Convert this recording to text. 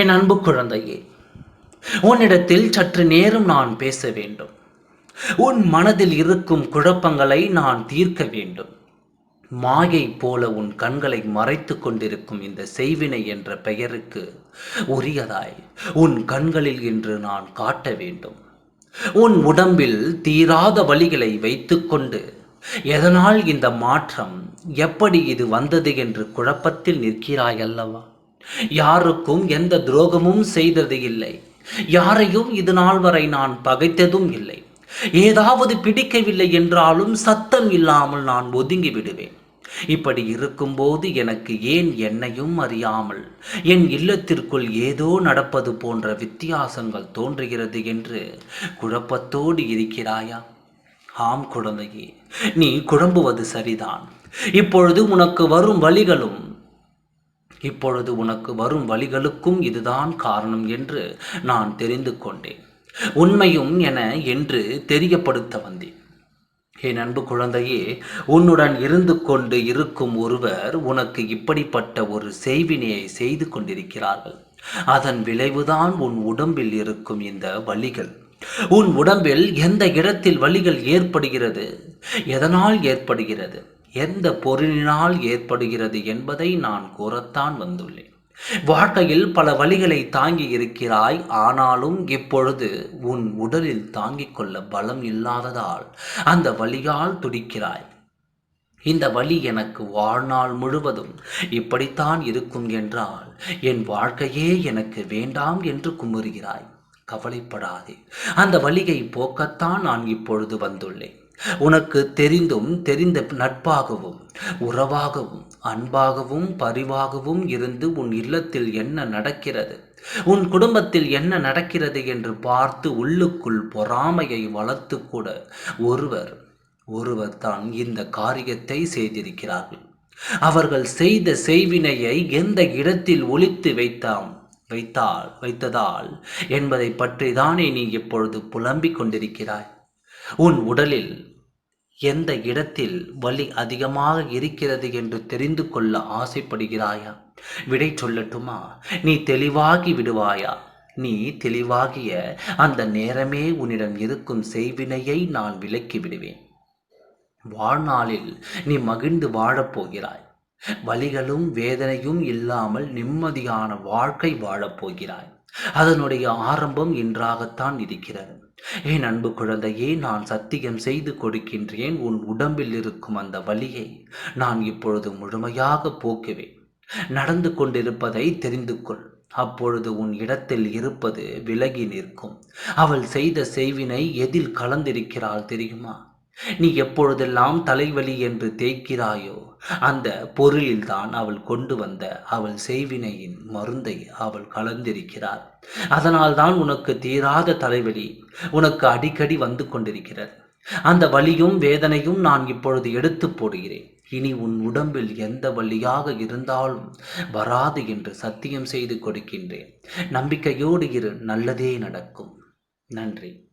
என் அன்பு குழந்தையே உன்னிடத்தில் சற்று நேரம் நான் பேச வேண்டும். உன் மனதில் இருக்கும் குழப்பங்களை நான் தீர்க்க வேண்டும். மாயை போல உன் கண்களை மறைத்து கொண்டிருக்கும் இந்த செய்வினை என்ற பெயருக்கு உரியதாய் உன் கண்களில் இன்று நான் காட்ட வேண்டும். உன் உடம்பில் தீராத வழிகளை வைத்துக்கொண்டு எதனால் இந்த மாற்றம் எப்படி இது வந்தது என்று குழப்பத்தில் நிற்கிறாய் அல்லவா யாருக்கும் எந்த துரோகமும் செய்தது இல்லை. யாரையும் இது நாள் வரை நான் பகைத்ததும் இல்லை. ஏதாவது பிடிக்கவில்லை என்றாலும் சத்தம் இல்லாமல் நான் ஒதுங்கி விடுவேன். இப்படி இருக்கும்போது எனக்கு ஏன் என்னையும் அறியாமல் என் இல்லத்திற்குள் ஏதோ நடப்பது போன்ற வித்தியாசங்கள் தோன்றுகிறது என்று குழப்பத்தோடு இருக்கிறாயா? ஆம் குழந்தையே நீ குழம்புவது சரிதான். இப்பொழுது உனக்கு வரும் வழிகளும் இப்பொழுது உனக்கு வரும் வழிகளுக்கும் இதுதான் காரணம் என்று நான் தெரிந்து கொண்டேன். உண்மையும் என என்று தெரியப்படுத்த வந்தேன். என் அன்பு குழந்தையே உன்னுடன் இருந்து கொண்டு இருக்கும் ஒருவர் உனக்கு இப்படிப்பட்ட ஒரு செய்வினையை செய்து கொண்டிருக்கிறார்கள். அதன் விளைவுதான் உன் உடம்பில் இருக்கும் இந்த வலிகள் உன் உடம்பில் எந்த இடத்தில் வலிகள் ஏற்படுகிறது? எதனால் ஏற்படுகிறது? எந்த பொருளினால் ஏற்படுகிறது என்பதை நான் கூறத்தான் வந்துள்ளேன். வாழ்க்கையில் பல வழிகளை தாங்கி இருக்கிறாய் ஆனாலும் இப்பொழுது உன் உடலில் தாங்கிக் கொள்ள பலம் இல்லாததால் அந்த வழியால் துடிக்கிறாய். இந்த வழி எனக்கு வாழ்நாள் முழுவதும் இப்படித்தான் இருக்கும் என்றால் என் வாழ்க்கையே எனக்கு வேண்டாம் என்று குமுறுகிறாய். கவலைப்படாதே. அந்த வழியை போக்கத்தான் நான் இப்பொழுது வந்துள்ளேன். உனக்கு தெரிந்தும் தெரிந்த நட்பாகவும் உறவாகவும் அன்பாகவும் பரிவாகவும் இருந்து உன் இல்லத்தில் என்ன நடக்கிறது? உன் குடும்பத்தில் என்ன நடக்கிறது என்று பார்த்து உள்ளுக்குள் பொறாமையை வளர்த்து கூட ஒருவர் ஒருவர் தான் இந்த காரியத்தை செய்திருக்கிறார்கள். அவர்கள் செய்த செய்வினையை எந்த இடத்தில் ஒழித்து வைத்தாம்? வைத்தால் வைத்ததால் என்பதை பற்றி தானே நீ இப்பொழுது புலம்பிக் கொண்டிருக்கிறாய்? உன் உடலில் எந்த இடத்தில் வலி அதிகமாக இருக்கிறது என்று தெரிந்து கொள்ள ஆசைப்படுகிறாயா? விடை சொல்லட்டுமா? நீ தெளிவாகி விடுவாயா? நீ தெளிவாகிய அந்த நேரமே உன்னிடம் இருக்கும் செய்வினையை நான் விலக்கி விடுவேன். வாழ்நாளில் நீ மகிழ்ந்து வாழப்போகிறாய் வலிகளும் வேதனையும் இல்லாமல் நிம்மதியான வாழ்க்கை வாழப்போகிறாய் அதனுடைய ஆரம்பம் இன்றாகத்தான் இருக்கிறது. என் அன்பு குழந்தையே நான் சத்தியம் செய்து கொடுக்கின்றேன். உன் உடம்பில் இருக்கும் அந்த வலியை நான் இப்பொழுது முழுமையாக போக்குவேன். நடந்து கொண்டிருப்பதை தெரிந்து கொள். அப்பொழுது உன் இடத்தில் இருப்பது விலகி நிற்கும். அவள் செய்த செய்வினை எதில் கலந்திருக்கிறாள் தெரியுமா? நீ எப்பொழுதெல்லாம் தலைவலி என்று தேய்க்கிறாயோ அந்த பொருளில்தான் அவள் கொண்டு வந்த அவள் செய்வினையின் மருந்தை அவள் கலந்திருக்கிறார். அதனால்தான் உனக்கு தீராத தலைவலி உனக்கு அடிக்கடி வந்து கொண்டிருக்கிறது. அந்த வலியும் வேதனையும் நான் இப்பொழுது எடுத்து போடுகிறேன். இனி உன் உடம்பில் எந்த வழியாக இருந்தாலும் வராது என்று சத்தியம் செய்து கொடுக்கின்றேன். நம்பிக்கையோடு இரு நல்லதே நடக்கும். நன்றி.